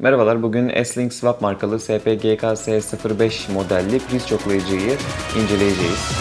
Merhabalar, bugün S-Link Swap markalı SPGK-S05 modelli priz çoklayıcıyı inceleyeceğiz.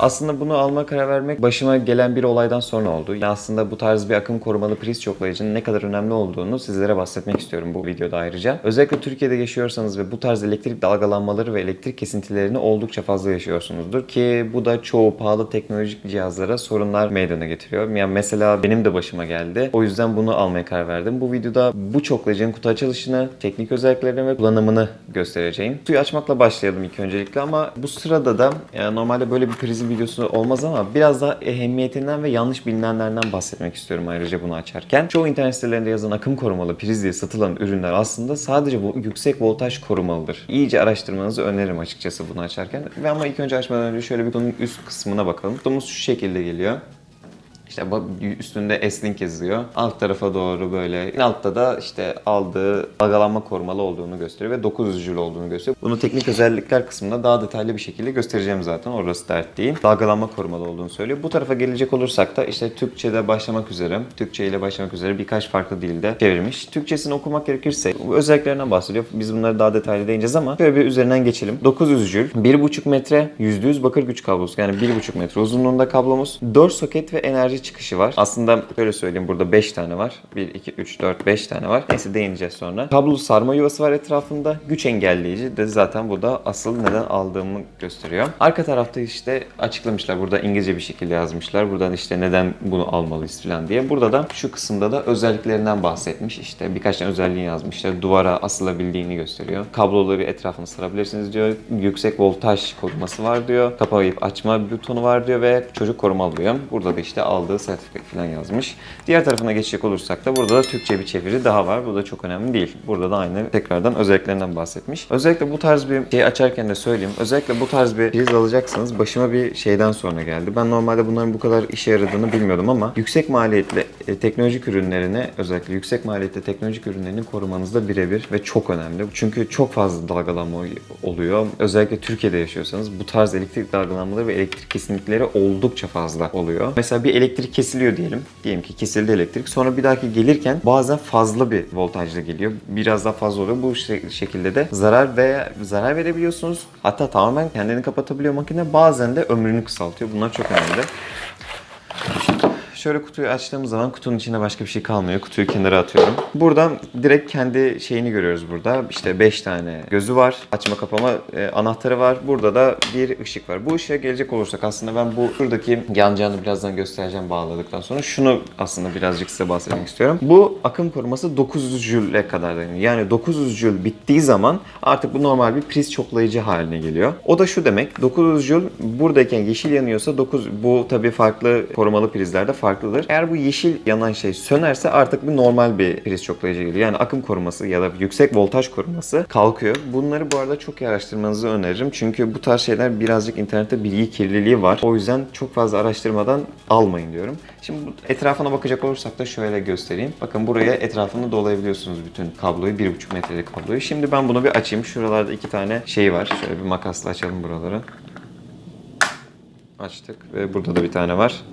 Aslında bunu alma karar vermek başıma gelen bir olaydan sonra oldu. Ya aslında bu tarz bir akım korumalı priz çoklayıcının ne kadar önemli olduğunu sizlere bahsetmek istiyorum bu videoda ayrıca. Özellikle Türkiye'de yaşıyorsanız ve bu tarz elektrik dalgalanmaları ve elektrik kesintilerini oldukça fazla yaşıyorsunuzdur ki bu da çoğu pahalı teknolojik cihazlara sorunlar meydana getiriyor. Yani mesela benim de başıma geldi. O yüzden bunu almaya karar verdim. Bu videoda bu çoklayıcının kutu açılışını, teknik özelliklerini ve kullanımını göstereceğim. Suyu açmakla başlayalım ilk öncelikle ama bu sırada da yani normalde böyle bir prizin videosu olmaz ama biraz daha ehemmiyetinden ve yanlış bilinenlerden bahsetmek istiyorum ayrıca bunu açarken. Çoğu internet sitelerinde yazan akım korumalı priz diye satılan ürünler aslında sadece bu yüksek voltaj korumalıdır. İyice araştırmanızı öneririm açıkçası bunu açarken. Ve ama ilk önce açmadan önce şöyle bir kutunun üst kısmına bakalım. Kutumuz şu şekilde geliyor. İşte üstünde S-Link yazıyor. Alt tarafa doğru böyle. Altta da işte aldığı dalgalanma korumalı olduğunu gösteriyor ve 900 Joule olduğunu gösteriyor. Bunu teknik özellikler kısmında daha detaylı bir şekilde göstereceğim zaten. Orası dert değil. Dalgalanma korumalı olduğunu söylüyor. Bu tarafa gelecek olursak da işte Türkçe'de başlamak üzere, Türkçe ile başlamak üzere birkaç farklı dilde çevirmiş. Türkçesini okumak gerekirse özelliklerinden bahsediyor. Biz bunları daha detaylı değineceğiz ama şöyle bir üzerinden geçelim. 900 Joule, 1,5 metre %100 bakır güç kablosu yani 1,5 metre uzunluğunda kablomuz. 4 soket ve enerji çıkışı var. Aslında şöyle söyleyeyim burada 5 tane var. 1, 2, 3, 4, 5 tane var. Neyse değineceğiz sonra. Kablolu sarma yuvası var etrafında. Güç engelleyici de zaten burada asıl neden aldığımı gösteriyor. Arka tarafta işte açıklamışlar. Burada İngilizce bir şekilde yazmışlar. Buradan işte neden bunu almalıyız falan diye. Burada da şu kısımda da özelliklerinden bahsetmiş. İşte birkaç tane özelliğini yazmışlar. Duvara asılabildiğini gösteriyor. Kabloları etrafını sarabilirsiniz diyor. Yüksek voltaj koruması var diyor. Kapayıp açma butonu var diyor ve çocuk korumalı diyor. Burada da işte aldığı sertifika falan yazmış. Diğer tarafına geçecek olursak da burada da Türkçe bir çeviri daha var. Bu da çok önemli değil. Burada da aynı tekrardan özelliklerinden bahsetmiş. Özellikle bu tarz bir şey açarken de söyleyeyim. Özellikle bu tarz bir priz alacaksınız. Başıma bir şeyden sonra geldi. Ben normalde bunların bu kadar işe yaradığını bilmiyordum ama yüksek maliyetli e, teknolojik ürünlerini özellikle yüksek maliyetli teknolojik ürünlerini korumanızda birebir ve çok önemli. Çünkü çok fazla dalgalanma oluyor. Özellikle Türkiye'de yaşıyorsanız bu tarz elektrik dalgalanmaları ve elektrik kesinlikleri oldukça fazla oluyor. Mesela bir elektrik kesiliyor diyelim. Diyelim ki kesildi elektrik. Sonra bir dahaki gelirken bazen fazla bir voltajla geliyor. Biraz daha fazla oluyor. Bu şe- şekilde de zarar veya zarar verebiliyorsunuz. Hatta tamamen kendini kapatabiliyor makine. Bazen de ömrünü kısaltıyor. Bunlar çok önemli. Şöyle kutuyu açtığımız zaman kutunun içinde başka bir şey kalmıyor. Kutuyu kenara atıyorum. Buradan direkt kendi şeyini görüyoruz burada. İşte 5 tane gözü var. Açma kapama e, anahtarı var. Burada da bir ışık var. Bu ışığa gelecek olursak aslında ben bu şuradaki yanacağını birazdan göstereceğim bağladıktan sonra. Şunu aslında birazcık size bahsetmek istiyorum. Bu akım koruması 900 Joule'e kadar dayanıyor. Yani 900 Joule bittiği zaman artık bu normal bir priz çoklayıcı haline geliyor. O da şu demek. 900 Joule buradayken yeşil yanıyorsa 9 bu tabii farklı korumalı prizlerde farklıdır. Eğer bu yeşil yanan şey sönerse artık bu normal bir priz çoklayıcı geliyor. Yani akım koruması ya da yüksek voltaj koruması kalkıyor. Bunları bu arada çok iyi araştırmanızı öneririm. Çünkü bu tarz şeyler birazcık internette bilgi kirliliği var. O yüzden çok fazla araştırmadan almayın diyorum. Şimdi etrafına bakacak olursak da şöyle göstereyim. Bakın buraya etrafını dolayabiliyorsunuz bütün kabloyu. 1,5 metrelik kabloyu. Şimdi ben bunu bir açayım. Şuralarda iki tane şey var. Şöyle bir makasla açalım buraları. Açtık ve burada da bir tane var.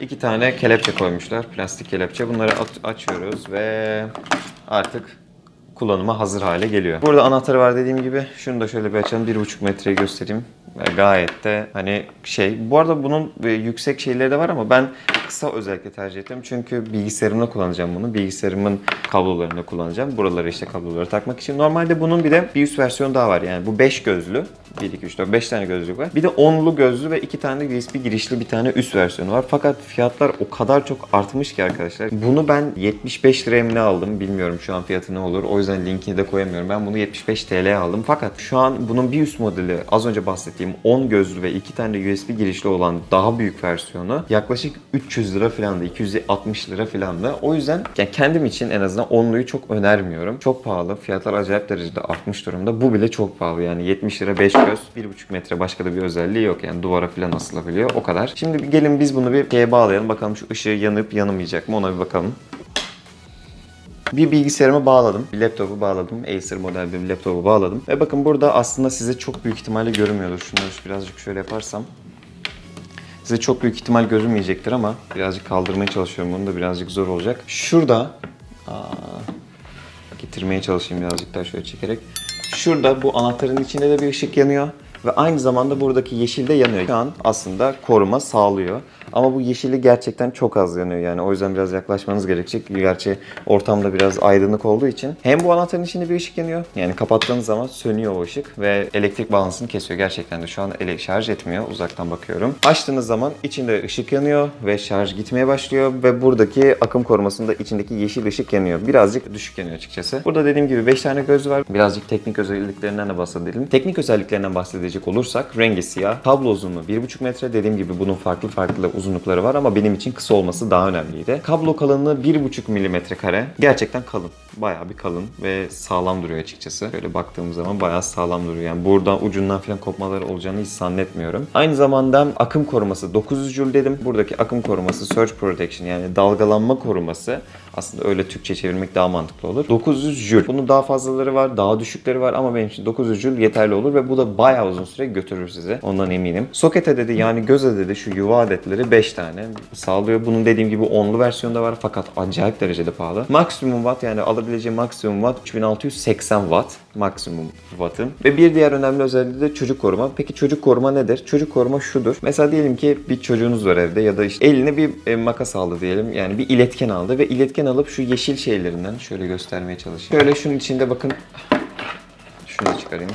İki tane kelepçe koymuşlar. Plastik kelepçe. Bunları açıyoruz ve artık kullanıma hazır hale geliyor. Burada anahtarı var dediğim gibi. Şunu da şöyle bir açalım. 1,5 metreyi göstereyim. Gayet de hani şey. Bu arada bunun e, yüksek şeyleri de var ama ben kısa özellikle tercih ettim. Çünkü bilgisayarımda kullanacağım bunu. Bilgisayarımın kablolarında kullanacağım. Buralara işte kabloları takmak için. Normalde bunun bir de bir üst versiyonu daha var. Yani bu 5 gözlü. 1, 2, 3, 4, 5 tane gözlük var. Bir de 10'lu gözlü ve 2 tane USB girişli bir tane üst versiyonu var. Fakat fiyatlar o kadar çok artmış ki arkadaşlar. Bunu ben 75 liraya mı aldım bilmiyorum şu an fiyatı ne olur. O yüzden linkini de koyamıyorum. Ben bunu 75 TL'ye aldım. Fakat şu an bunun bir üst modeli az önce bahsettiğim 10 gözlü ve 2 tane USB girişli olan daha büyük versiyonu yaklaşık 300 300 lira falan da 260 lira falan da. O yüzden yani kendim için en azından onluyu çok önermiyorum. Çok pahalı. Fiyatlar acayip derecede artmış durumda. Bu bile çok pahalı yani 70 lira 5 göz 1,5 metre başka da bir özelliği yok yani duvara falan asılabiliyor o kadar. Şimdi gelin biz bunu bir şeye bağlayalım bakalım şu ışığı yanıp yanımayacak mı ona bir bakalım. Bir bilgisayarımı bağladım. Bir laptopu bağladım. Acer model bir laptopu bağladım. Ve bakın burada aslında size çok büyük ihtimalle görünmüyordur. Şunları birazcık şöyle yaparsam. Size çok büyük ihtimal görünmeyecektir ama birazcık kaldırmaya çalışıyorum. Bunu da birazcık zor olacak. Şurada aa, getirmeye çalışayım birazcık daha şöyle çekerek. Şurada bu anahtarın içinde de bir ışık yanıyor. Ve aynı zamanda buradaki yeşil de yanıyor. Şu an aslında koruma sağlıyor. Ama bu yeşili gerçekten çok az yanıyor yani. O yüzden biraz yaklaşmanız gerekecek. Gerçi ortamda biraz aydınlık olduğu için. Hem bu anahtarın içinde bir ışık yanıyor. Yani kapattığınız zaman sönüyor o ışık. Ve elektrik bağlantısını kesiyor. Gerçekten de şu an ele şarj etmiyor. Uzaktan bakıyorum. Açtığınız zaman içinde ışık yanıyor. Ve şarj gitmeye başlıyor. Ve buradaki akım korumasında içindeki yeşil ışık yanıyor. Birazcık düşük yanıyor açıkçası. Burada dediğim gibi 5 tane göz var. Birazcık teknik özelliklerinden de bahsedelim. Teknik özelliklerinden bahsedecek olursak rengi siyah. Kablo uzunluğu 1,5 metre. Dediğim gibi bunun farklı farklı uzunlukları var ama benim için kısa olması daha önemliydi. Kablo kalınlığı 1,5 milimetre kare. Gerçekten kalın. Bayağı bir kalın ve sağlam duruyor açıkçası. Böyle baktığım zaman bayağı sağlam duruyor. Yani buradan ucundan falan kopmaları olacağını hiç zannetmiyorum. Aynı zamanda akım koruması 900 Joule dedim. Buradaki akım koruması Surge Protection yani dalgalanma koruması aslında öyle Türkçe çevirmek daha mantıklı olur. 900 Joule. Bunun daha fazlaları var, daha düşükleri var ama benim için 900 Joule yeterli olur ve bu da bayağı uzun süre götürür sizi. Ondan eminim. Sokete dedi yani göze dedi şu yuva adetleri 5 tane sağlıyor. Bunun dediğim gibi onlu versiyonu da var fakat acayip derecede pahalı. Maksimum watt yani alabileceği maksimum watt 3680 watt maksimum wattın. Ve bir diğer önemli özelliği de çocuk koruma. Peki çocuk koruma nedir? Çocuk koruma şudur. Mesela diyelim ki bir çocuğunuz var evde ya da işte eline bir e, makas aldı diyelim. Yani bir iletken aldı ve iletken alıp şu yeşil şeylerinden şöyle göstermeye çalışayım. Şöyle şunun içinde bakın şunu çıkarayım.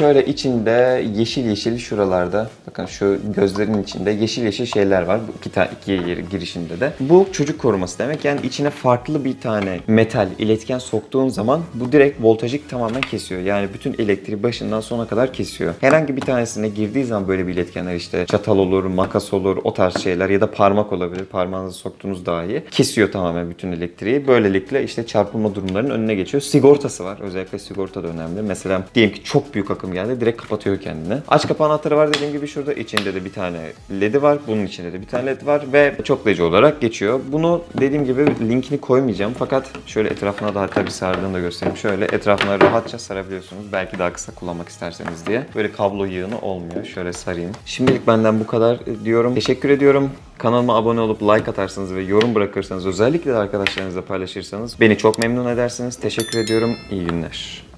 Şöyle içinde yeşil yeşil şuralarda bakın şu gözlerin içinde yeşil yeşil şeyler var. Bu iki iki girişinde de. Bu çocuk koruması demek. Yani içine farklı bir tane metal iletken soktuğun zaman bu direkt voltajı tamamen kesiyor. Yani bütün elektriği başından sona kadar kesiyor. Herhangi bir tanesine girdiği zaman böyle bir iletkenler işte çatal olur, makas olur, o tarz şeyler ya da parmak olabilir. Parmağınızı soktuğunuz daha iyi. Kesiyor tamamen bütün elektriği. Böylelikle işte çarpılma durumlarının önüne geçiyor. Sigortası var. Özellikle sigorta da önemli. Mesela diyelim ki çok büyük akım geldi. Direkt kapatıyor kendini. Aç kapa anahtarı var dediğim gibi şurada. içinde de bir tane LED'i var. Bunun içinde de bir tane LED var ve çoklayıcı olarak geçiyor. Bunu dediğim gibi linkini koymayacağım. Fakat şöyle etrafına da hatta bir sardığını da göstereyim. Şöyle etrafına rahatça sarabiliyorsunuz. Belki daha kısa kullanmak isterseniz diye. Böyle kablo yığını olmuyor. Şöyle sarayım. Şimdilik benden bu kadar diyorum. Teşekkür ediyorum. Kanalıma abone olup like atarsanız ve yorum bırakırsanız özellikle de arkadaşlarınızla paylaşırsanız beni çok memnun edersiniz. Teşekkür ediyorum. İyi günler.